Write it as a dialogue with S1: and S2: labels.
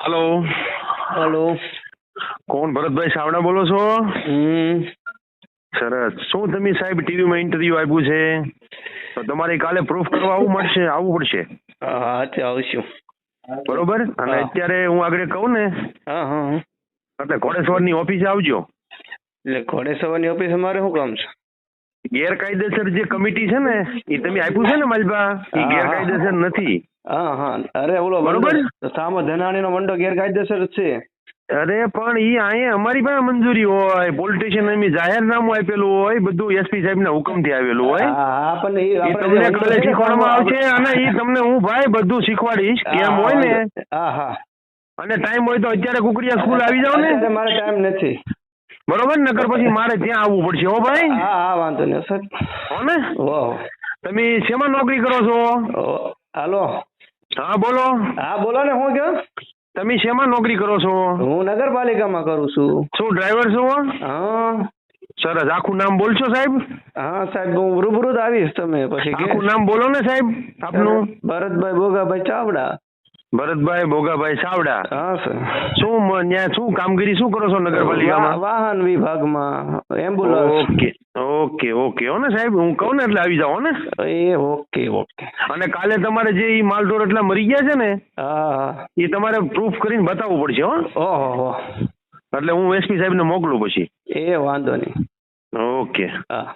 S1: Hello.
S2: Hello.
S1: કોણ? ભરતભાઈ સાવડા બોલો છો? સરસ. શું તમે સાહેબ ટીવીમાં ઇન્ટરવ્યુ આપ્યું છે? તો તમારે કાલે પ્રૂફ કરવા આવવું મળશે આવવું પડશે.
S2: હા તે આવશું.
S1: બરોબર? અને અત્યારે હું આગળ કહું ને
S2: હા હા
S1: એટલે ઘોડેશ્વર ઘોડેશ્વરની ઓફિસે આવજો.
S2: એટલે ઘોડેશ્વરની ઓફિસે મારે શું કામ છે?
S1: ગેરકાયદેસર જે કમિટી છે ને એ તમે આપ્યું છે ને માલબા એ. ગેરકાયદેસર નથી.
S2: હા હા. અરે ઓલો
S1: બરોબર.
S2: સામો ધનાણીનો મંડો ગેરકાયદેસર છે.
S1: અરે પણ ઈ અહીંયા અમારી પાસે મંજૂરી હોય. પોલિટિશિયન એમ જાહેરનામું આપેલું હોય. બધું એસપી સાહેબના હુકમથી આવેલું હોય.
S2: હા પણ
S1: એ તમને કાલે શીખવાડવામાં આવશે અને ઈ તમને હું ભાઈ બધું શીખવાડીશ કેમ હોય ને?
S2: હા હા.
S1: અને ટાઈમ હોય તો અત્યારે કુકડિયા સ્કૂલ આવી જાવ ને?
S2: મારે ટાઈમ નથી.
S1: બરોબર નકર પછી મારે ત્યાં આવવું પડશે હો ભાઈ?
S2: હા હા વાંધો નહીં સર
S1: હો ને?
S2: વાહ
S1: તમે શેમાં નોકરી કરો છો?
S2: હાલો.
S1: હા બોલો.
S2: હા બોલો ને હું કયો?
S1: તમે શેમાં નોકરી કરો છો?
S2: હું નગરપાલિકામાં કરું છું.
S1: શું ડ્રાઈવર છો?
S2: હા.
S1: સરસ આખું નામ બોલશો સાહેબ?
S2: હા સાહેબ હું રૂબરૂ જ આવીશ તમે પછી
S1: આખું નામ બોલો ને સાહેબ આપનું?
S2: ભરતભાઈ ભોગાભાઈ ચાવડા.
S1: ભરતભાઈ ભોગાભાઈ ચાવડા.
S2: હા સર.
S1: શું ત્યાં ન્યા શું કામગીરી શું કરો છો નગરપાલિકામાં?
S2: વાહન વિભાગમાં એમ્બ્યુલન્સ.
S1: ઓકે. Okay okay. હો ને સાહેબ હું કહું ને એટલે આવી જાઓ ને
S2: એ ઓકે ઓકે.
S1: અને કાલે તમારે જે ઈ માલઢોર એટલા મરી ગયા છે ને
S2: હા
S1: એ તમારે પ્રૂફ કરીને બતાવવું પડશે હો.
S2: ઓહો
S1: એટલે હું એસપી સાહેબને મોકલું પછી.
S2: એ વાંધો નહીં.
S1: ઓકે.
S2: હા.